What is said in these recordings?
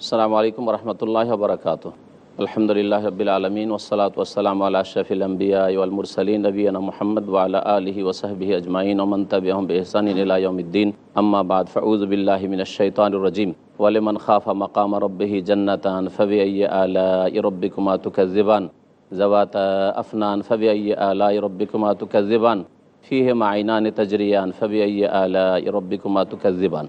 আসসালামু আলাইকুম রহমতুল্লাহ বরকাত আলহামদুলিল্লাহ রবিল আলমিন ওসলাত ওসালাম আল্লাহ শফিল আম্বিয়া ওয়াল মুরসালিন নবীনা মোহাম্মদ ওয়ালা আলহি ওসাহবি আজমাইন ওমন তবিহম বেহসান ইলায়ুদ্দিন আম্মা বাদ ফউজবিল্লাহ মিন শৈতানুর রজিম ওয়ালিমান খাফা মকাম রব্বিহি জন্নতান ফবি আলা রব্বিকুমা তুকাজিবান জওয়াত আফনান ফবি আলা রব্বিকুমা তুকাজিবান ফিহে মাইনান তজরিয়ান ফবি আলা রব্বিকুমা তুকাজিবান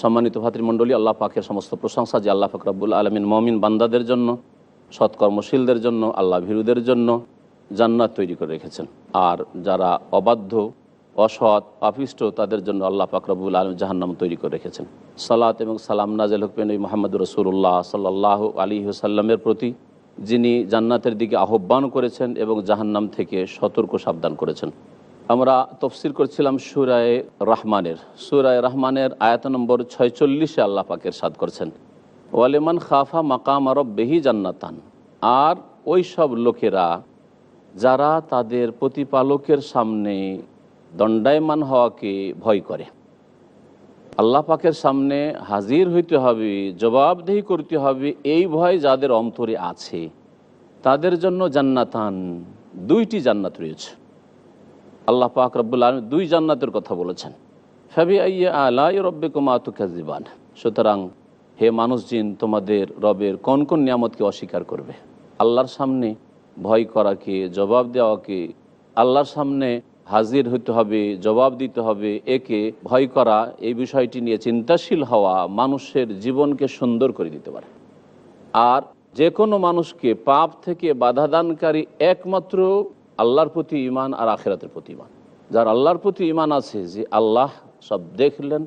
সম্মানিত ভাতৃমণ্ডলী, আল্লাহ পাকের সমস্ত প্রশংসা যে আল্লাহ ফাকরাবুল আলমিন মমিন বান্দাদের জন্য, সৎকর্মশীলদের জন্য, আল্লাহ ভীরুদের জন্য জান্নাত তৈরি করে রেখেছেন। আর যারা অবাধ্য, অসৎ পাপিষ্ট তাদের জন্য আল্লাহ ফাকরাবুল আলম জাহান্নাম তৈরি করে রেখেছেন। সালাত এবং সালাম নাজেল হুকমেন মোহাম্মদ রসুল্লাহ সাল্লাহ আলী সাল্লামের প্রতি, যিনি জান্নাতের দিকে আহ্বান করেছেন এবং জাহান্নাম থেকে সতর্ক সাবধান করেছেন। আমরা তফসির করছিলাম সুরায় রহমানের। সুরায় রহমানের আয়াত নম্বর ছয়চল্লিশে আল্লাহ পাকের সাদ করছেন। ওয়ালেমান খাফা মাকাম আরব বেহি জান্নাতান। আর ওই সব লোকেরা যারা তাদের প্রতিপালকের সামনে দণ্ডায়মান হওয়াকে ভয় করে। আল্লাহ পাকের সামনে হাজির হইতে হবে, জবাবদেহি করতে হবে এই ভয় যাদের অন্তরে আছে। তাদের জন্য জান্নাতান দুইটি জান্নাত রয়েছে। আল্লাহ পাক রব্বুল আলম দুই জান্নাতের কথা বলেছেন। ফাবি আইয়া আলাই রব্বে কুমাতু কাজিবান সুতরাং হে মানুষ জিন, তোমাদের রবের কোন কোন নিয়ামতকে অস্বীকার করবে? আল্লাহর সামনে ভয় করাকে জবাব দেওয়াকে আল্লাহর সামনে হাজির হতে হবে, জবাব দিতে হবে, একে ভয় করা, এই বিষয়টি নিয়ে চিন্তাশীল হওয়া মানুষের জীবনকে সুন্দর করে দিতে পারে। আর যে কোনো মানুষকে পাপ থেকে বাধাদানকারী একমাত্র আল্লাহর প্রতি ইমান আর আখেরাতের প্রতি ইমান যার আল্লাহর প্রতি ইমান আছে, যে আল্লাহ সব দেখলেন,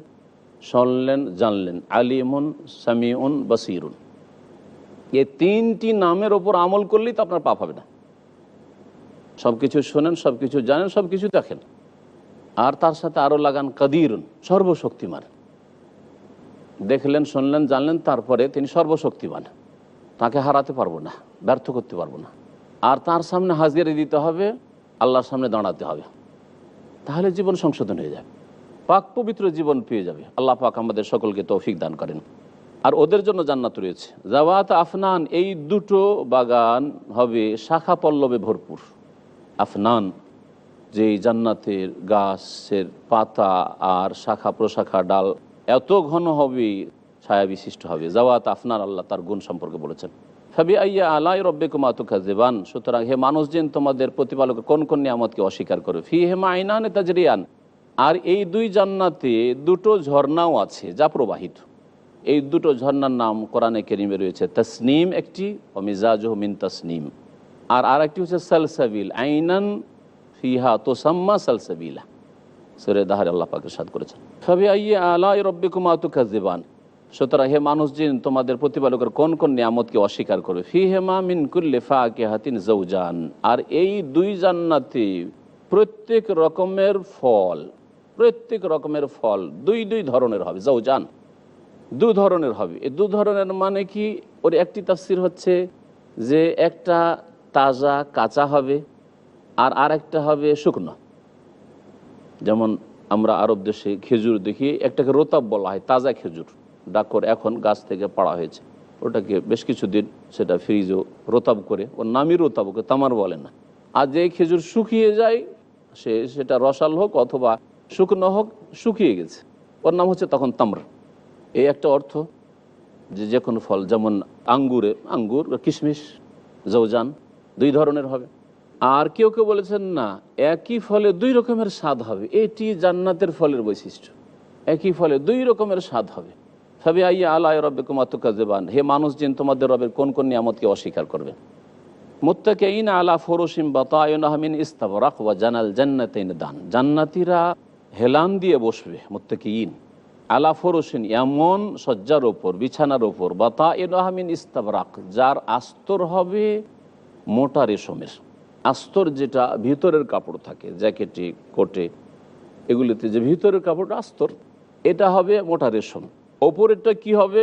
শুনলেন, জানলেন। আলিমুন, সামিউন, বসিরুন। এ তিনটি নামের ওপর আমল করলেই তো আপনার পাপ হবে না। সব কিছু শোনেন সব কিছু জানেন সব কিছু দেখেন। আর তার সাথে আরও লাগান কাদিরুন, সর্বশক্তিমান। দেখলেন, শুনলেন, জানলেন, তারপরে তিনি সর্বশক্তিমান। তাকে হারাতে পারব না, ব্যর্থ করতে পারব না। আর তার সামনে হাজিরে দিতে হবে, আল্লাহর সামনে দাঁড়াতে হবে। তাহলে জীবন সংশোধন হয়ে যাবে। পাক পবিত্র জীবন পেয়ে যাবে। আল্লাহ পাক আমাদের সকলকে তৌফিক দান করেন। আর ওদের জন্য জান্নাত রয়েছে। জাওয়াত, আফনান, এই দুটো বাগান হবে শাখা পল্লবে ভরপুর। আফনান যে জান্নাতের গাছের পাতা আর শাখা প্রশাখা ডাল, এত ঘন হবে, ছায়া বিশিষ্ট হবে। জাওয়াত, আফনান আল্লাহ তার গুণ সম্পর্কে বলেছেন। ফাবি আইয়া আলাই রব্বে কুমাতুকা জেবান সুতরাং হে মানুষজন তোমাদের প্রতিপালকের কোন কোন নিয়ামতকে অস্বীকার করবে? ফি হেমা আইনানে তাজরিয়ান। আর এই দুই জান্নাতে দুটো ঝর্ণাও আছে, যা প্রবাহিত। এই দুটো ঝর্ণার নাম কোরআনে কেরিমে রয়েছে, তসনিম একটি, ও মিন তসনিম। আর আর একটি হচ্ছে সালসাবিল। আইনান ফিহা তোসাম্মা সালসাবিলা। সুরে দাহার আল্লাহ পাকে সাদ করেছেন। ফাবি আইয়া আলাই রব্বে কুমাতুকা জেবান সুতরাং হে মানুষ জিন, তোমাদের প্রতিপালকের কোন কোন নিয়ামতকে অস্বীকার করবে? ফি হেমা মিন কুল্লে ফাকে হাতিন জৌজান আর এই দুই জান্নাতে প্রত্যেক রকমের ফল, প্রত্যেক রকমের ফল দুই দুই ধরনের হবে জৌজান দু ধরনের হবে। এই দু ধরনের মানে কি? ওর একটি তাফসির হচ্ছে যে একটা তাজা কাঁচা হবে আর আর একটা হবে শুকনো। যেমন আমরা আরব দেশে খেজুর দেখি, একটাকে রোতাব বলা হয়, তাজা খেজুর। ডাকর এখন গাছ থেকে পাড়া হয়েছে। ওটাকে বেশ কিছুদিন সেটা ফ্রিজও রোতাব করে, ওর নামই রোতাব, ওকে তামার বলে না। আর যে খেজুর শুকিয়ে যায়, সে সেটা রসাল হোক অথবা শুকনো হোক, শুকিয়ে গেছে। ওর নাম হচ্ছে তখন তামর। এই একটা অর্থ যে যে কোনো ফল, যেমন আঙ্গুরে, আঙ্গুর, কিশমিশ জৌজান দুই ধরনের হবে। আর কেউ কেউ বলেছেন, না, একই ফলে দুই রকমের স্বাদ হবে। এটি জান্নাতের ফলের বৈশিষ্ট্য। একই ফলে দুই রকমের স্বাদ হবে। সবই আইয়া আল্লাহ রব্বে কুমাতুকাজেবান হে মানুষ জিন, তোমাদের রবের কোন কোন নিয়ামতকে অস্বীকার করবে? মুত্তাকে ইন আলা ফরসিম বাতায়নাহমিন ইস্তাবরাক ওয়া জানাল জান্নাতেন দান। জান্নাতিরা হেলান দিয়ে বসবে মুত্তাকে ইন আলা ফরসিন এমন শয্যার ওপর, বিছানার ওপর বাতা এনাহামিন ইস্তাবরাক, যার আস্তর হবে মোটা রেশমের। আস্তর যেটা ভিতরের কাপড় থাকে, জ্যাকেটে, কোটে, এগুলিতে যে ভিতরের কাপড় আস্তর, এটা হবে মোটা রেশম। ওপরেরটা কি হবে?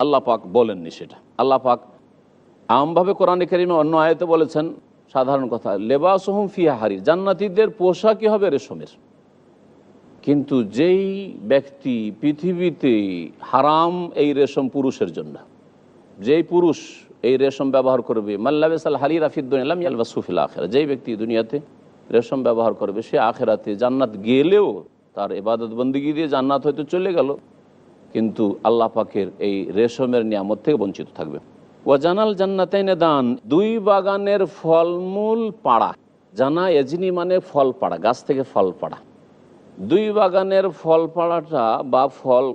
আল্লাহ পাক বলেননি সেটা। আল্লাহ পাক আমভাবে কোরআনে কারিমে অন্য আয়তে বলেছেন সাধারণ কথা লেবাস হুম ফিয়া হারি জান্নাতিদের পোশাকই হবে? রেশমের। কিন্তু যেই ব্যক্তি পৃথিবীতে হারাম এই রেশম পুরুষের জন্য, যেই পুরুষ এই রেশম ব্যবহার করবে মাল্লাবেসাল হালি রাফিদ্দিন আলাম ইয়ালবা সুফিল আখেরা যেই ব্যক্তি দুনিয়াতে রেশম ব্যবহার করবে, সে আখেরাতে জান্নাত গেলেও তার এবাদত বন্দিগি দিয়ে জান্নাত হয়তো চলে গেল। কিন্তু আল্লাহ পাকের এই রেশমের নিয়ামত থেকে বঞ্চিত থাকবে। ওয়াজানাল জান্নাতাইনে দান, দুই বাগানের ফলমূল পাড়া। জানা এজিনি মানে ফল পাড়া, গাছ থেকে ফল পাড়া। দুই বাগানের ফল পাড়াটা বা ফল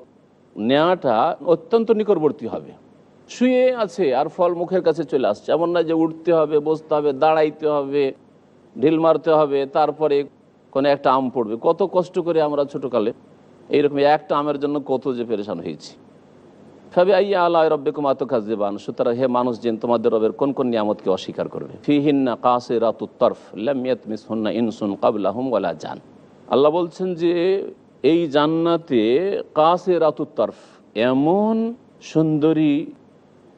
নেওয়াটা অত্যন্ত নিকটবর্তী হবে। শুয়ে আছে আর ফল মুখের কাছে চলে আসছে। এমন না যে উঠতে হবে, বসতে হবে, দাঁড়াইতে হবে, ঢিল মারতে হবে, তারপরে কোনো একটা আম পড়বে। কত কষ্ট করে আমরা ছোটোকালে এইরকম একটা আমের জন্য কত যে পেরেশান হয়েছি। ফাবি আইয়া আল্লাহ রব্বে কুমাত কাজেবান সুতরাং হে মানুষ যেন তোমাদের রবের কোন কোন নিয়ামতকে অস্বীকার করবে? ফিহিন্না কাসে রাতুত্তরফ লামিয়াত মিসহুন্না ইনসুন কাবলাহুম ওয়ালা জান। আল্লাহ বলছেন যে, এই জান্নাতে কাসে রাতুত্তরফ এমন সুন্দরী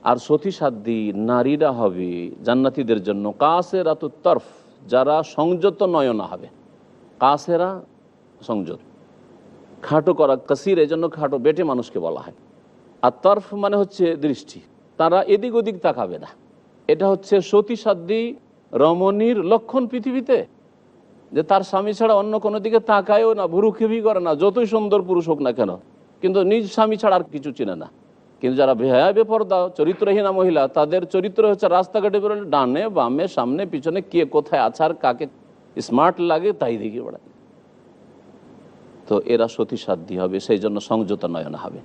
আর সতীসাধ্যী নারীরা হবে জান্নাতীদের জন্য। কাসে রাতুত্তরফ যারা সংযত নয়না হবে। কাসেরা সংযত। খাটো করা, কাসির, এই জন্য খাটো বেটে মানুষকে বলা হয়। আর তরফ মানে হচ্ছে দৃষ্টি। তারা এদিক ওদিক তাকাবে না। এটা হচ্ছে সতী সতীসাধ্যী রমণীর লক্ষণ পৃথিবীতে। যে তার স্বামী ছাড়া অন্য কোনো দিকে তাকায়ও না ভুরুক্ষেপই করে না, যতই সুন্দর পুরুষ হোক না কেন। কিন্তু নিজ স্বামী ছাড়া আর কিছু চিনে না। কিন্তু যারা বেহায়া বেপরদা চরিত্রহীনা মহিলা, তাদের চরিত্র হচ্ছে রাস্তাঘাটে বেরোলে ডানে, বামে, সামনে, পিছনে কে কোথায় আছে আর কাকে স্মার্ট লাগে তাই দেখে বেড়ায়। তো এরা সতীসাধ্যী হবে সেই জন্য সংযত নয়ন হবে।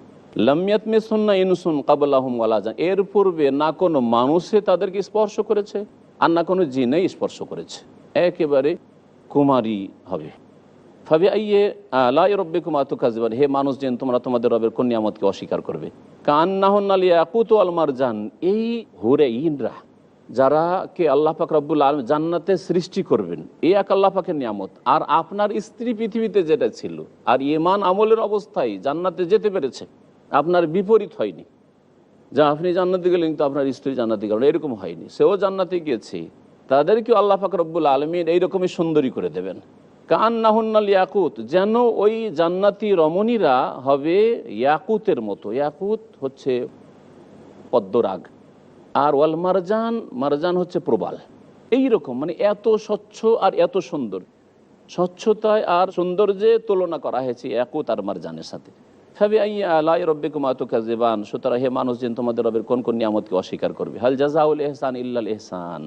লামিয়াত মিসুন্না ইনসুন কাবুল্লাহম আলাজান এর পূর্বে না কোনো মানুষে তাদেরকে স্পর্শ করেছে, আর না কোনো জিনেই স্পর্শ করেছে। একেবারে কুমারী হবে। ভাবে আইয়ে আলাই রব্বে কুমাতু কাজবান হে মানুষ যেন তোমরা তোমাদের রবের কোন নিয়ামতকে অস্বীকার করবে। কান্নাহন আলী আকুত আলমার জান এই হুরে ইনরা যারা কে আল্লাহ পাক রব্বুল আলম জান্নাতে সৃষ্টি করবেন এই এক আল্লাহ পাকের নিয়ামত। আর আপনার স্ত্রী পৃথিবীতে যেটা ছিল, আর ইমান আমলের অবস্থায় জান্নাতে যেতে পেরেছে, আপনার বিপরীত হয়নি। যা আপনি জান্নাতে গেলেন, কিন্তু আপনার স্ত্রী জান্নাতে গেলেন এরকম হয়নি। সেও জান্নাতে গিয়েছে, তাদেরকেও আল্লাহ পাক রব্বুল আলমিন এইরকমই সুন্দরী করে দেবেন। কান নাহন্নাল ইয়াকুত যেন ওই জান্নাতি রমণীরা হবে ইয়াকুতের মতো। ইয়াকুত হচ্ছে পদ্মরাগ। আর ওয়াল মারজান মারজান হচ্ছে প্রবাল। এই রকম মানে এত স্বচ্ছ আর এত সুন্দর। স্বচ্ছতায় আর সৌন্দর্যে তুলনা করা হয়েছে একুত আর মারজানের সাথে। খাবি আইয়া আলাই রব্বে কুমাতু কাজেবান সুতরাং হে মানুষ, যেন তোমাদের রবের কোন কোন নিয়ামতকে অস্বীকার করবে? হাল জাজাউল এহসান ইল্লাল এহসান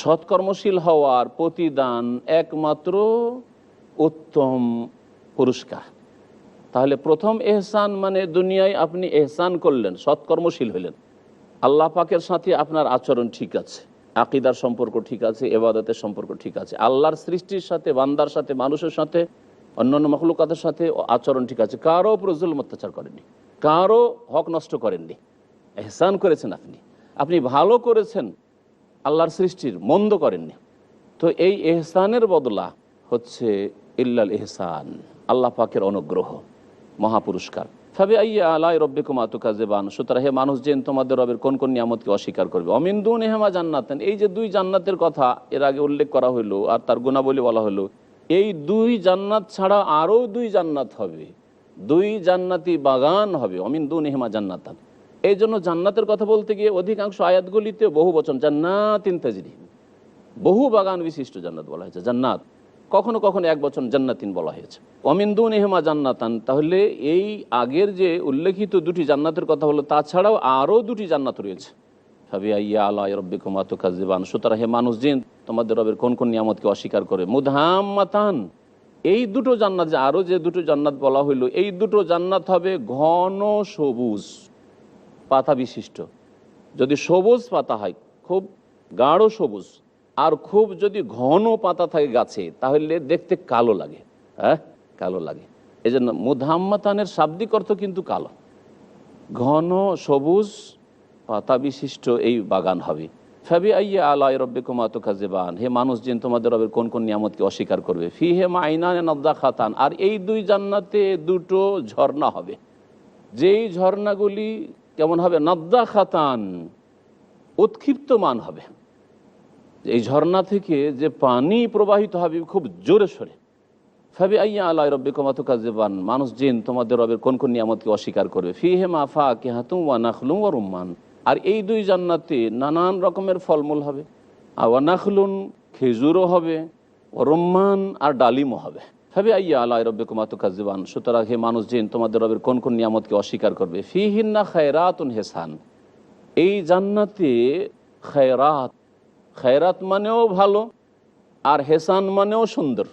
সৎকর্মশীল হওয়ার প্রতিদান একমাত্র উত্তম পুরস্কার। তাহলে প্রথম এহসান মানে দুনিয়ায় আপনি এহসান করলেন, সৎকর্মশীল হলেন। আল্লাহ পাকের সাথে আপনার আচরণ ঠিক আছে, আকিদার সম্পর্ক ঠিক আছে, এবাদতের সম্পর্ক ঠিক আছে, আল্লাহর সৃষ্টির সাথে, বান্দার সাথে, মানুষের সাথে, অন্যান্য মখলুকাতের সাথে আচরণ ঠিক আছে। কারও উপর অত্যাচার করেননি, কারও হক নষ্ট করেননি, এহসান করেছেন আপনি আপনি ভালো করেছেন, আল্লাহর সৃষ্টির মন্দ করেননি। তো এই এহসানের বদলা হচ্ছে ইল্লাল এহসান, আল্লাহ পাকের অনুগ্রহ, মহাপুরস্কার। ফাবে আইয়া আলাই রব্বে কুমাতু কাজেবান সুতরাং হে মানুষ যেন তোমাদের রবের কোন কোন নিয়ামতকে অস্বীকার করবে? অমিন্দুন হেমা জান্নাতেন। এই যে দুই জান্নাতের কথা এর আগে উল্লেখ করা হলো আর তার গুণাবলী বলা হলো এই দুই জান্নাত ছাড়া আরও দুই জান্নাত হবে। দুই জান্নাতি বাগান হবে। অমিন্দুন হেমা জান্নাতান। এই জন্য জান্নাতের কথা বলতে গিয়ে অধিকাংশ আয়াতগুলিতে বহু বচন জান্নাত তাজরি। বহু বাগান বিশিষ্ট জান্নাত বলা হয়েছে, জান্নাত। কখনো কখনো এক বছর জান্নাতিন বলা হয়েছে। অমিন্দুন এহেমা জান্নাতান, তাহলে এই আগের যে উল্লেখিত দুটি জান্নাতের কথা হলো, তাছাড়াও আরও দুটি জান্নাত রয়েছে। আইয়া হে মানুষ, জিন, তোমাদের কোন কোন নিয়ামতকে অস্বীকার করে? এই দুটো জান্নাত আরও যে দুটো জান্নাত বলা এই দুটো জান্নাত হবে ঘন সবুজ পাতা বিশিষ্ট। যদি সবুজ পাতা হয়, খুব গাঢ় সবুজ। আর খুব যদি ঘন পাতা থাকে গাছে, তাহলে দেখতে কালো লাগে। হ্যাঁ? কালো লাগে। এই জন্য মুধাম্মাতানের শাব্দিক অর্থ কিন্তু কালো। ঘন, সবুজ পাতা বিশিষ্ট এই বাগান হবে। ফাবি আইয়া আল্লাহ রব্বে কুমাত কাজেবান হে মানুষ জিন তোমাদের রবের কোন কোন নিয়ামতকে অস্বীকার করবে। ফি হে মাইনানে নদ্দা খাতান আর এই দুই জান্নাতে দুটো ঝর্ণা হবে। যেই ঝর্ণাগুলি কেমন হবে? নদ্দা খাতান উৎক্ষিপ্তমান হবে। এই ঝর্ণা থেকে যে পানি প্রবাহিত হবে খুব জোরে সরে। ফাবি আইয়া আল্লাহ রব্বে কমাতু কাজেবান মানুষ জিন, তোমাদের রবের কোন কোন নিয়ামতকে অস্বীকার করবে? ফি হে মাফা কে হাতুম ওয়া নাখলুম ওয়া রুম্মান। আর এই দুই জান্নাতে নানান রকমের ফলমূল হবে। আওয়ানাখলুন খেজুরও হবে রম্মান আর ডালিমও হবে। ভাবে আইয়া আল্লাহ রব্বে কুমাতু কাজিবান সুতরাং হে মানুষ জিন, তোমাদের রবের কোন কোন নিয়ামতকে অস্বীকার করবে? ফি হিন্না খায়রাতুন হেসান। এই জান্নাতে খায়রাত খায়রাত মানেও ভালো, আর হেসান মানেও সুন্দর।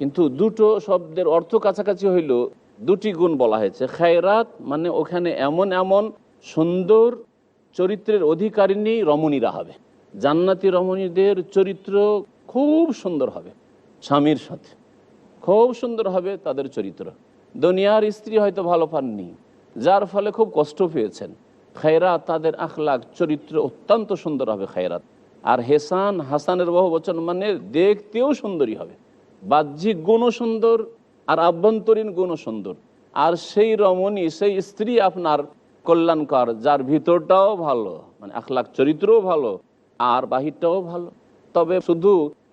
কিন্তু দুটো শব্দের অর্থ কাছাকাছি হইল, দুটি গুণ বলা হয়েছে। খায়রাত মানে ওখানে এমন এমন সুন্দর চরিত্রের অধিকারিণী রমণীরা হবে। জান্নাতি রমণীদের চরিত্র খুব সুন্দর হবে, স্বামীর সাথে। খুব সুন্দর হবে তাদের চরিত্র। দুনিয়ার স্ত্রী হয়তো ভালো পাননি, যার ফলে খুব কষ্ট পেয়েছেন। খায়রাত তাদের আখলাখ চরিত্র অত্যন্ত সুন্দর হবে খায়রাত। আর হেসান হাসানের বহু বচন মানে দেখতেও সুন্দরী হবে। বাহ্যিক গুণও সুন্দর আর আভ্যন্তরীণ গুণও সুন্দর। আর সেই রমণী, সেই স্ত্রী আপনার কল্যাণকর, যার ভিতরটাও ভালো মানে আখলাখ চরিত্রও ভালো, আর বাহিরটাও ভালো। তবে শুধু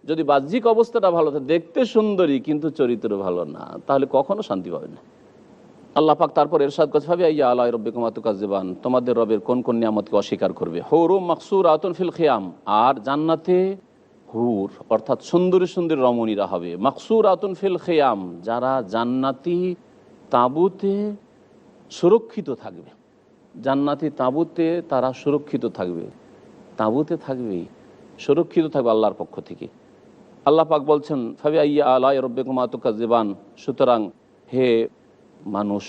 যদি বাহ্যিক অবস্থাটা ভালো দেখতে সুন্দরী কিন্তু চরিত্র ভালো না, তাহলে কখনো শান্তি পাবে না। আল্লাহ পাক তারপর এরশাদ করছে ভাবি আইয়া আল্লাহ রব্বে কুমাতুকাজেবান তোমাদের রবের কোন কোন নিয়ামতকে অস্বীকার করবে? হৌরু মাকসুর আতন ফিল খিয়াম। আর জান্নাতে হুর, অর্থাৎ সুন্দরী সুন্দরী রমণীরা হবে। মাকসুর আতুন ফিল খেয়াম, যারা জান্নাতি তাঁবুতে সুরক্ষিত থাকবে। জান্নাতি তাঁবুতে তারা সুরক্ষিত থাকবে। তাঁবুতে থাকবে, সুরক্ষিত থাকবে আল্লাহর পক্ষ থেকে। আল্লাহ পাক বলছেন, ফাবি আইয়া আল্লাহ রব্বে কুমাতুকা জেবান সুতরাং হে মানুষ,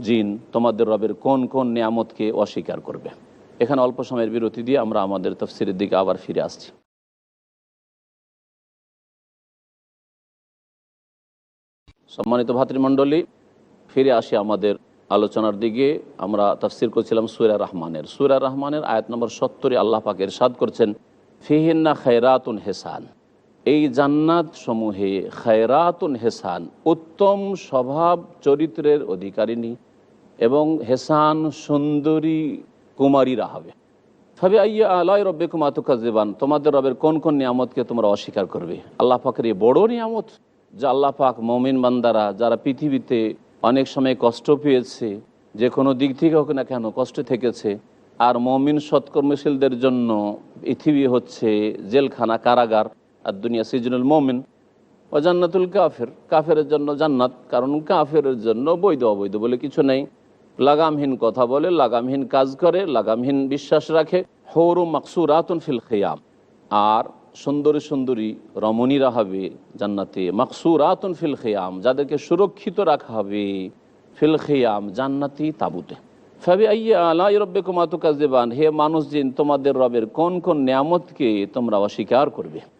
জিন তোমাদের রবের কোন কোন নিয়ামতকে অস্বীকার করবে? এখানে অল্প সময়ের বিরতি দিয়ে আমরা আমাদের তফসিরের দিকে আবার ফিরে আসছি। সম্মানিত ভাতৃমণ্ডলী, ফিরে আসি আমাদের আলোচনার দিকে। আমরা তফসির করছিলাম সুরা রহমানের। সুরা রহমানের আয়াত নম্বর সত্তরে আল্লাহ পাক এরশাদ করছেন, ফিহিন্না খায়রাতুন হেসান। এই জান্নাত সমূহে খায়রাতুন হেসান, উত্তম স্বভাব চরিত্রের অধিকারিণী এবং হেসান সুন্দরী কুমারীরা হবে। ভাবে আইয়া আল্লাহ রব্বে কুমাতুকাজেবান তোমাদের রবের কোন কোন নিয়ামতকে তোমরা অস্বীকার করবে? আল্লাহ পাকের এই বড় নিয়ামত যা আল্লাহ পাক মমিন বান্দারা, যারা পৃথিবীতে অনেক সময় কষ্ট পেয়েছে, যে কোনো দিক থেকে হোক না কেন কষ্ট থেকেছে, আর মমিন সৎকর্মশীলদের জন্য পৃথিবী হচ্ছে জেলখানা কারাগার আর দুনিয়া সিজনুল মমিন ও জান্নাতুল কাফের। কাফের জন্য জান্নাত, কারণ কাফের জন্য বৈধ অবৈধ বলে কিছু নেই। লাগামহীন কথা বলে, লাগামহীন কাজ করে, লাগামহীন বিশ্বাস রাখে। হৌরু মাকসুরাতুন ফিল খেয়াম। আর সুন্দরী সুন্দরী রমণীরা হবে জান্নাতে। মাকসুরাতুন ফিল খেয়াম, যাদেরকে সুরক্ষিত রাখা হবে। ফিল খেয়াম জান্নাতি তাবুতে। কাজেবান হে মানুষ জিন, তোমাদের রবের কোন কোন নিয়ামতকে তোমরা অস্বীকার করবে?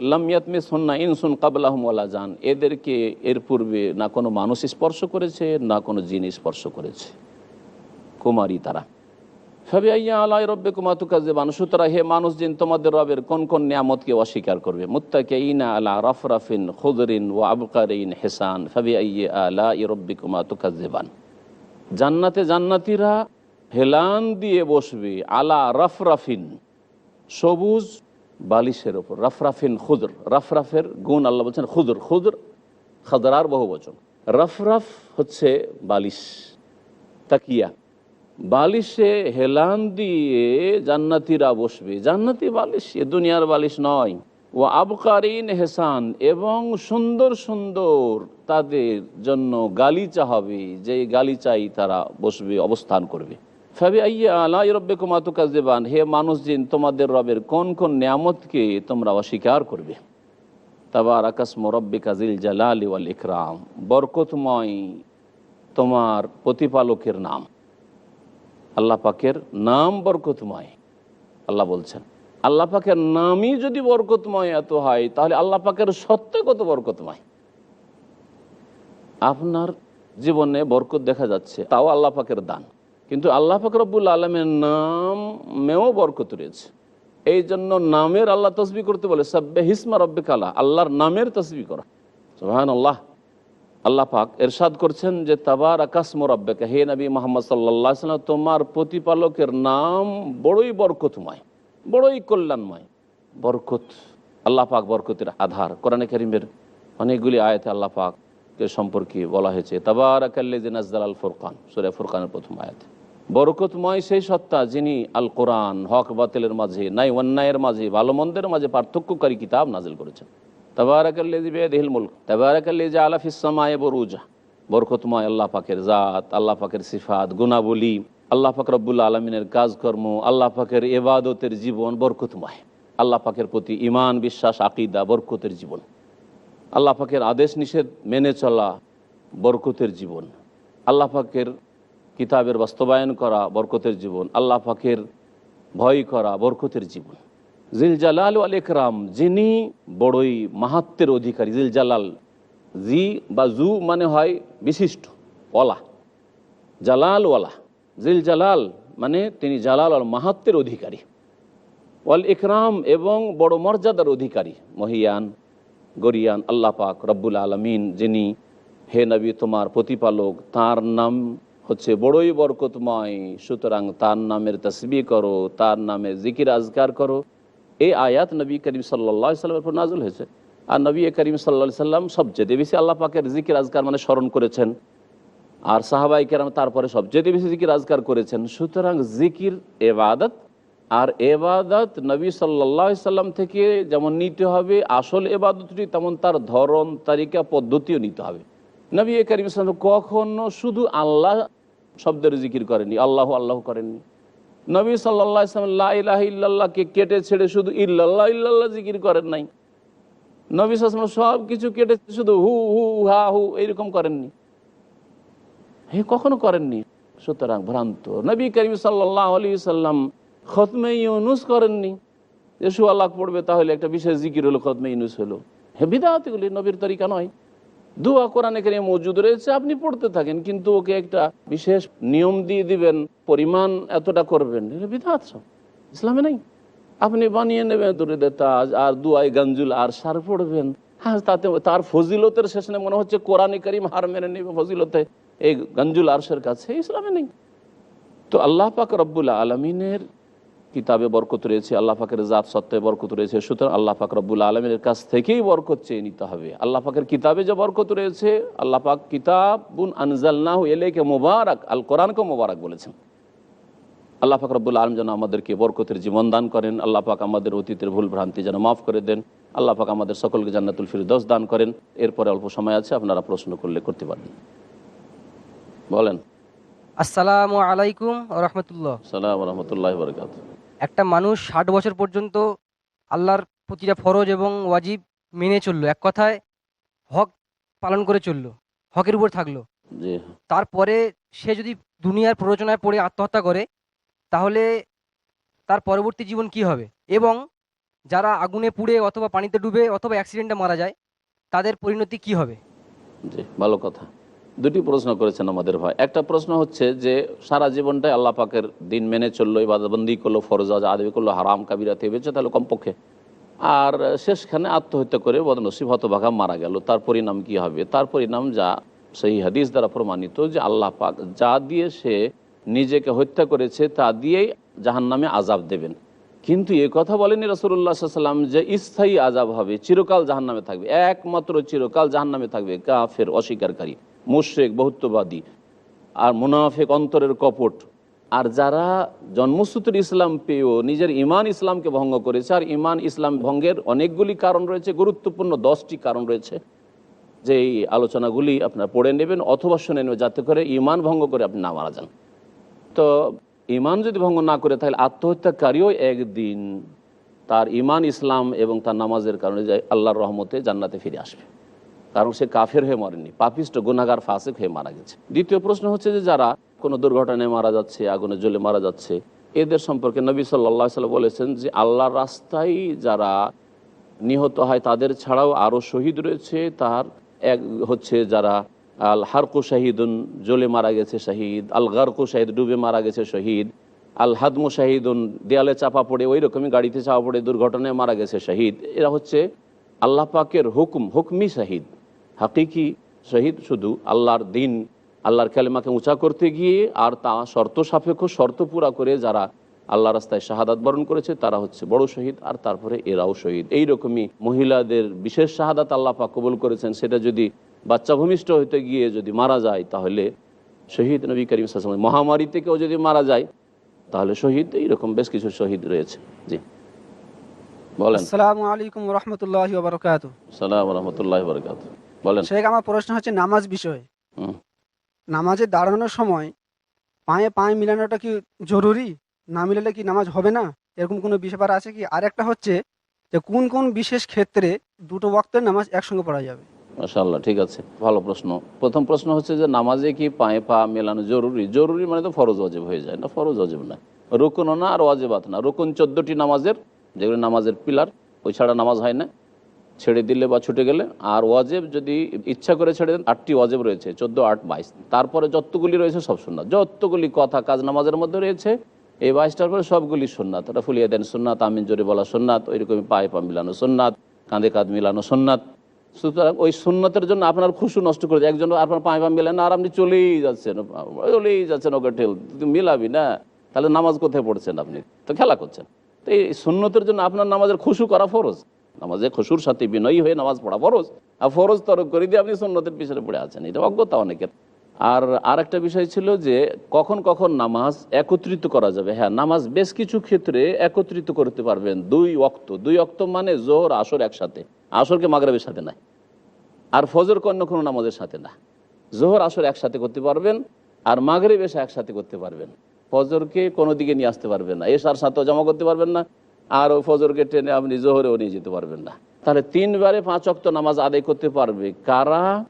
লামিয়াতমে সন্না ইনসুন কাবলাহম ওয়ালা জান, এদেরকে এর পূর্বে না কোনো মানুষ স্পর্শ করেছে, না কোনো জিন স্পর্শ করেছে। কুমারী তারা। সবই আইয়া আল্লাহ রব্বে কুমাতু কাজে মানুষ, সুতরা হে মানুষ, জিন, তোমাদের রবের কোন কোন নিয়ামতকে অস্বীকার করবে? মুত্তাকে ইনা আলা রফরাফিন খুদরিন ও আবকারিন হেসান ফাবি আইয়া আলা রব্বে কুমাতু কাজেবান জান্নাতে জান্নাতিরা হেলান দিয়ে বসবে আলা রফরাফিন, সবুজ বালিশের ওপর। রফরাফিন খুদর। রফরাফের গুণ আল্লাহ বলছেন খুদর। খুদর খাদরার বহু বচন। রফরাফ হচ্ছে বালিশ, তাকিয়া। বালিশে হেলান দিয়ে জান্নাতিরা বসবে। জান্নাতি বালিশ এ দুনিয়ার বালিশ নয়। ও আবকারিন হেসান, এবং সুন্দর সুন্দর তাদের জন্য গালিচা হবে। যে গালিচাই তারা বসবে, অবস্থান করবে। ফাবি আইয়া আল্লাহ রব্বে কুমাতুকা জেবান হে মানুষ জিন তোমাদের রবের কোন কোন নিয়ামতকে তোমরা অস্বীকার করবে? তাবার আকাশ মোরব্বে কাজিল জালালি ওয়াল ইকরাম। বরকতময় তোমার প্রতিপালকের নাম। আল্লাহ পাকের নাম বরকতময়। আল্লাহ বলছেন, আল্লাহ পাকের নামই যদি বরকতময় এত হয়, তাহলে আল্লাহ পাকের সত্যি কত বরকতময়? আপনার জীবনে বরকত দেখা যাচ্ছে, তাও আল্লাহ পাকের দান। কিন্তু আল্লাহ পাক রব্বুল আলমের নামেও বরকত রয়েছে। এই জন্য নামের আল্লাহ তসবি করতে বলে, সাব্বে হিসমা রব্বে কালা আল্লাহর নামের তসবি করা। সোহান আল্লাহ আল্লাহ পাক এরশাদ করছেন যে তাবার আকাশ মোরাব্বেকা হে নবী মোহাম্মদ সাল্লাহ সাল্লাম, তোমার প্রতিপালকের নাম বড়ই বরকতময়, বড়ই কল্যাণময়। বরকত, আল্লাহ পাক বরকতের আধার। কোরআনে করিমের অনেকগুলি আয়তে আল্লাহ পাককে সম্পর্কে বলা হয়েছে তাবার আকাল্লে নাজদাল আল ফুরকান সুরে ফুরকানের প্রথম আয়াত। বরকতময় সেই সত্তা যিনি আল কোরআন হক বাতিলের মাঝে নাই অন্যায়ের মাঝে ভালো মন্দের মাঝে পার্থক্যকারী কিতাব নাজিল করেছেন। তাবারাকাল্লিল মুল্ক তাবারাকাল্লি আলাফিসামায় বরুজা। বরকতময় আল্লাহ পাকের জাত, আল্লাহ পাকের সিফাত, গুণাবলী, আল্লাহ পাক রব্বুল্লা আলমিনের কাজকর্ম, আল্লাহ পাকের এবাদতের জীবন বরকতময়। আল্লাহ পাকের প্রতি ইমান বিশ্বাস, আকিদা বরকতের জীবন। আল্লাহ পাকের আদেশ নিষেধ মেনে চলা বরকতের জীবন। আল্লাহ পাকের কিতাবের বাস্তবায়ন করা বরকতের জীবন, আল্লাহ পাকের ভয় করা বরকতের জীবন। জিল জালাল আল একরাম যিনি বড়ই মাহাত্মের অধিকারী জিল জালাল জি বা জু মানে হয় বিশিষ্ট ওলা জালাল ওয়ালা। জিল জালাল মানে তিনি জালাল আর মাহাত্মের অধিকারী। ওয়াল ইকরাম এবং বড় মর্যাদার অধিকারী, মহিয়ান, গরিয়ান, আল্লাহ পাক রব্বুল আলমিন, যিনি হে নবী তোমার প্রতিপালক, তার নাম হচ্ছে বড়ই বরকতময়। সুতরাং তার নামের তসবি করো, তার নামে জিকির আজগার করো। এই আয়াত নবী করিম সাল্লা সাল্লামের উপর নাজল হয়েছে। আর নবী করিম সাল্লা সাল্লাম সবচেয়ে বেশি আল্লাহ পাকের জিকির আজগার মানে স্মরণ করেছেন। আর সাহাবাই কেরাম তারপরে সবচেয়ে বেশি জিকির আজগার করেছেন। সুতরাং জিকির এবাদত আর এবাদত নবী সাল্লাহ সাল্লাম থেকে যেমন নিতে হবে, আসল এবাদতটি তেমন তার ধরন, তালিকা, পদ্ধতিও নিতে হবে। নবী করিম সাল্লাম কখনো শুধু আল্লাহ শব্দের জিকির করেনি আল্লাহ আল্লাহ করেননি। নবী সাল্লাহ ইসলাম ইল্লাহকে কেটে ছেড়ে শুধু ইল্লাল্লাহ ইল্লাল্লাহ জিকির করেন নাই। নবী সাল্লাম সব কিছু কেটে শুধু হু হু, হা, হু এইরকম করেননি। হে, কখনো করেননি? সুতরাং ভ্রান্ত, নবী করিম সাল্লাহ আলী সাল্লাম খতমে ইউনুস করেননি। এসু আল্লাহ পড়বে তাহলে একটা বিশেষ জিকির হলো, খতমে ইউনুস হলো। হে বিদাতগুলি নবীর তরিকা নয়। দুয়া কোরআন এখানে মজুদ রয়েছে, আপনি পড়তে থাকেন, কিন্তু ওকে একটা বিশেষ নিয়ম দিয়ে দিবেন, পরিমাণ এতটা করবেন, এটা বিধাত ইসলামে নাই। আপনি বানিয়ে নেবেন দরিদের তাজ, আর দুয়াই গঞ্জুল আর সার পড়বেন। হ্যাঁ তাতে তার ফজিলতের শেষে মনে হচ্ছে কোরআনে করিম হার মেনে নেবে ফজিলতে, এই গঞ্জুল আরশের কাছে, ইসলামে নেই। তো আল্লাহ পাক রব্বুল্লা আলমিনের কিতাবে বরকত রয়েছে আল্লাহ পাকের জাত সত্ত্বে বরকত রয়েছে। সুতরাং আল্লাহ পাক রব্বুল আলমের কাছ থেকেই বরকত চেয়ে নিতে হবে। আল্লাহ পাকের কিতাবে যে বরকত রয়েছে আল্লাহ পাক কিতাবুন আনজালনাহ এলেকে মোবারক আল কোরআনকে মোবারক বলেছেন। আল্লাহ পাক রব্বুল আলম যেন আমাদেরকে বরকতের জীবন দান করেন আল্লাহ পাক আমাদের অতীতের ভুল ভ্রান্তি যেন মাফ করে দেন আল্লাহ পাক আমাদের সকলকে জান্নাতুল ফিরদৌস দান করেন। এরপরে অল্প সময় আছে আপনারা প্রশ্ন করলে করতে পারেন। বলেন। আসসালামু আলাইকুম রহমতুল্লাহ। সালাম রহমতুল্লাহ বরকাত একটা মানুষ ষাট বছর পর্যন্ত আল্লাহর প্রতিটা ফরজ এবং ওয়াজিব মেনে চলল এক কথায় হক পালন করে চলল হকের উপর থাকল। তারপরে সে যদি দুনিয়ার প্ররোচনায় পড়ে আত্মহত্যা করে তাহলে তার পরবর্তী জীবন কি হবে? এবং যারা আগুনে পুড়ে অথবা পানিতে ডুবে অথবা অ্যাক্সিডেন্টে মারা যায় তাদের পরিণতি কি হবে? জি ভালো কথা। দুটি প্রশ্ন করেছেন আমাদের ভাই। একটা প্রশ্ন হচ্ছে যে, সারা জীবনটাই আল্লাহ পাকের দিন মেনে চলল, ইবাদতবন্দি করল ফরজাজ আদবি করল, হারাম, কাবিরা থেকে বেঁচে তাহলে কমপক্ষে। আর শেষখানে আত্মহত্যা করে বদনসিব হতভাগা মারা গেল। তার পরিণাম কি হবে? তার পরিণাম যা সেই হাদিস দ্বারা প্রমাণিত যে আল্লাহ পাক যা দিয়ে সে নিজেকে হত্যা করেছে, তা দিয়েই জাহান নামে আজাব দেবেন। কিন্তু এ কথা বলেনি রসুল্লাহ সাল্লাম যে স্থায়ী আজাব হবে, চিরকাল জাহান নামে থাকবে। একমাত্র চিরকাল জাহান নামে থাকবে, কাফের, অস্বীকারী। মুশ্রেক, বহুত্ববাদী আর মুনাফেক অন্তরের কপট। আর যারা জন্মসূত্রে ইসলাম পেয়েও নিজের ইমান ইসলামকে ভঙ্গ করেছে, আর ইমান ইসলাম ভঙ্গের অনেকগুলি কারণ রয়েছে, গুরুত্বপূর্ণ দশটি কারণ রয়েছে, যে এই আলোচনাগুলি আপনার পড়ে নেবেন অথবা শুনে নেবেন, যাতে করে ইমান ভঙ্গ করে আপনি না মারা যান। তো ইমান যদি ভঙ্গ না করে, তাহলে আত্মহত্যাকারীও একদিন তার ইমান ইসলাম এবং তার নামাজের কারণে আল্লাহর রহমতে জান্নাতে ফিরে আসবে। কারণ সে কাফের হয়ে মরেনি, পাপিষ্ট গুনাগার ফাসেক হয়ে মারা গেছে। দ্বিতীয় প্রশ্ন হচ্ছে যে যারা কোনো দুর্ঘটনায় মারা যাচ্ছে, আগুনে জ্বলে মারা যাচ্ছে, এদের সম্পর্কে নবী সাল্লাহ সাল্লাম বলেছেন যে আল্লাহর রাস্তায় যারা নিহত হয়, তাদের ছাড়াও আরও শহীদ রয়েছে। তার এক হচ্ছে যারা আল হারকু শাহিদুন, জ্বলে মারা গেছে শহীদ, আল গারকু শাহিদ, ডুবে মারা গেছে শহীদ, আল হাদমু শাহিদুন, দেয়ালে চাপা পড়ে ওই রকমই গাড়িতে চাপা পড়ে, দুর্ঘটনায় মারা গেছে শহীদ। এরা হচ্ছে আল্লাহ পাকের হুকুম, হুকমি শাহিদ। হাকিকি শহীদ শুধু আল্লাহর দিন আল্লাহর কালেমাকে উঁচা করতে গিয়ে আর তা শর্ত সাপেক্ষ শর্ত পুরা করে যারা আল্লাহ রাস্তায় শাহাদাত বরণ করেছে তারা হচ্ছে বড় শহীদ আর তারপরে এরাও শহীদ। এই রকমই মহিলাদের বিশেষ শাহাদাত আল্লাহ পাক কবুল করেছেন। সেটা যদি বাচ্চা ভূমিষ্ঠ হইতে গিয়ে যদি মারা যায় তাহলে শহীদ নবী করিম সাল্লাম মহামারীতে কেউ যদি মারা যায় তাহলে শহীদ এইরকম বেশ কিছু শহীদ রয়েছে। জি। বলেন। আসসালামু আলাইকুম রহমতুল্লাহ বারকাত সালাম রহমতুল্লাহ বরকাত বলেন। শেখ আমার প্রশ্ন হচ্ছে নামাজ বিষয়ে। নামাজে দাঁড়ানোর সময় পায়ে পায়ে মিলানোটা কি জরুরি? না মিলালে কি নামাজ হবে না? এরকম কোনো বিষয় আছে কি? আর একটা হচ্ছে যে কোন কোন বিশেষ ক্ষেত্রে দুটো বক্তের নামাজ একসঙ্গে পড়া যাবে? মাশাল্লাহ ঠিক আছে। ভালো প্রশ্ন। প্রথম প্রশ্ন হচ্ছে যে নামাজে কি পায়ে পা মেলানো জরুরি? জরুরি মানে তো ফরজ অজেব হয়ে যায় না ফরজ অজেব না। রুকুন না আর ওয়াজেবাত না। রুকুন চোদ্দটি নামাজের যেগুলো নামাজের পিলার ওই ছাড়া নামাজ হয় না। ছেড়ে দিলে বা ছুটে গেলে, আর ওয়াজেব যদি ইচ্ছা করে ছেড়ে দেন, আটটি ওয়াজেব রয়েছে, চোদ্দ, আট, বাইশ। তারপরে যতগুলি রয়েছে সব সুন্নাত। যতগুলি কথা কাজ নামাজের মধ্যে রয়েছে, এই বাইশটার পরে সবগুলি সুন্নাত। ওটা ফুলিয়ে দেন সুন্নাত, আমিন জোরে বলা সুন্নাত, ওইরকমই পায়ে পা মিলানো সুন্নাত, কাঁধে কাঁধ মিলানো সুন্নাত। সুতরাং ওই সুন্নতের জন্য আপনার খুশু নষ্ট করে। একজন আপনার পায়ে পা মিলেন আর আপনি চলেই যাচ্ছেন চলেই যাচ্ছেন ওকে ঠেল মিলাবি না, তাহলে নামাজ কোথায় পড়ছেন আপনি? তো খেলা করছেন। তো এই সুন্নতের জন্য আপনার নামাজের খুশু করা ফরজ। নামাজে খুশুর সাথে বিনয়ী হয়ে নামাজ পড়া ফরজ। আর ফরজ তরক করে দিয়ে আপনি সুন্নতের পিছনে পড়ে আছেন, এটা অজ্ঞতা অনেকের। আর আর একটা বিষয় ছিল যে কখন কখন নামাজ একত্রিত করা যাবে। হ্যাঁ নামাজ বেশ কিছু ক্ষেত্রে একত্রিত করতে পারবেন দুই অক্ত দুই অক্ত মানে জোহর, আসর একসাথে। আসরকে মাগরাবের সাথে নাই। আর ফজর অন্য কোনো নামাজের সাথে না। জোহর, আসর একসাথে করতে পারবেন, আর মাগরিব এসে একসাথে করতে পারবেন। ফজরকে কোনো দিকে নিয়ে আসতে পারবেন না। এসার সাথেও জমা করতে পারবেন না। আর ওই ফজরকে টেনে আপনি জোহরেও নিয়ে যেতে পারবেন না। তাহলে তিনবারে পাঁচ অক্ত নামাজ আদায় করতে পারবে কারা?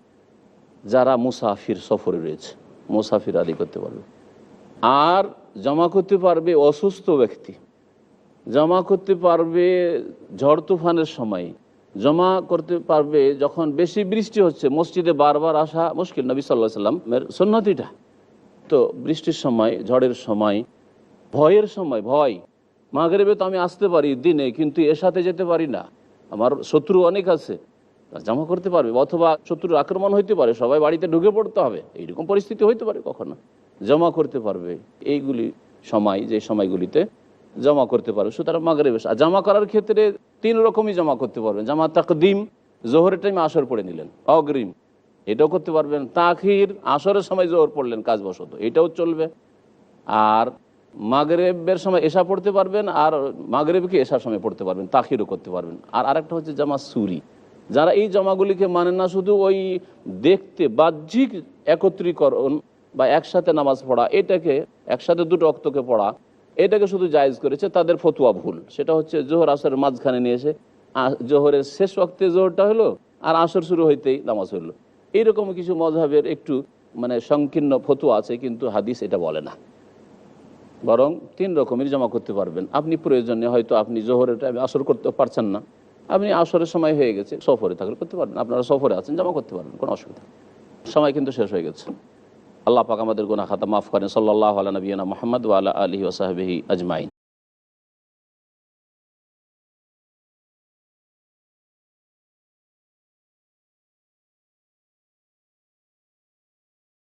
যারা মুসাফির সফরে রয়েছে, মুসাফির আদায় করতে পারবে। আর জমা করতে পারবে অসুস্থ ব্যক্তি। জমা করতে পারবে ঝড় তুফানের সময়। জমা করতে পারবে যখন বেশি বৃষ্টি হচ্ছে, মসজিদে বারবার আসা মুশকিল। নবী সাল্লাহ সাল্লামের সন্ন্যতিটা তো বৃষ্টির সময়, ঝড়ের সময়, ভয়ের সময়, ভয়। মাগরেবে তো আমি আসতে পারি দিনে, কিন্তু এর সাথে যেতে পারি না। আমার শত্রু অনেক আছে জমা করতে পারবে, অথবা শত্রুর আক্রমণ হইতে পারে, সবাই বাড়িতে ঢুকে পড়তে হবে, এইরকম পরিস্থিতি হইতে পারে কখনো। জমা করতে পারবে, এইগুলি সময়, যে সময়গুলিতে জমা করতে পারবে। সুতরাং মাগরেবে, আর জমা করার ক্ষেত্রে তিন রকমই জমা করতে পারবেন। জামা তাকদিম, জোহরের টাইমে আসর পড়ে নিলেন, অগ্রিম, এটাও করতে পারবেন। তাখির, আসরের সময় জোহর পড়লেন কাজ বসত এটাও চলবে। আর মাগরেবের সময় এসা পড়তে পারবেন আর মাগরেবকে এসার সময় পড়তে পারবেন, তাখিরও করতে পারবেন। আর আরেকটা হচ্ছে জামা সুরি। যারা এই জমাগুলিকে মানে না, শুধু ওই দেখতে বাহ্যিক একত্রীকরণ বা একসাথে নামাজ পড়া, এটাকে একসাথে দুটো অক্তকে পড়া, এটাকে শুধু জায়েজ করেছে, তাদের ফতুয়া ভুল। সেটা হচ্ছে জোহর আসরের মাঝখানে নিয়ে এসে জোহরের শেষ ওক্তে জোহরটা হলো আর আসর শুরু হইতেই নামাজ হলো এইরকম কিছু মজহাবের একটু মানে সংকীর্ণ ফতুয়া আছে, কিন্তু হাদিস এটা বলে না। বরং তিন রকমের জমা করতে পারবেন। আপনি প্রয়োজনে হয়তো আপনি জোহরের টাইমে আসর করতে পারছেন না। আপনি আসরের সময় হয়ে গেছে, সফরে থাকলে করতে পারবেন। আপনারা সফরে আছেন, জমা করতে পারবেন, কোনো অসুবিধা সময় কিন্তু শেষ হয়ে গেছে। আল্লাহ পাক আমাদের গুনা খাতা মাফ করেন। সাল্লাহ আলা নবীনা মোহাম্মদ ওয়ালা আলহি ওসাহাবিহি আজমাইন।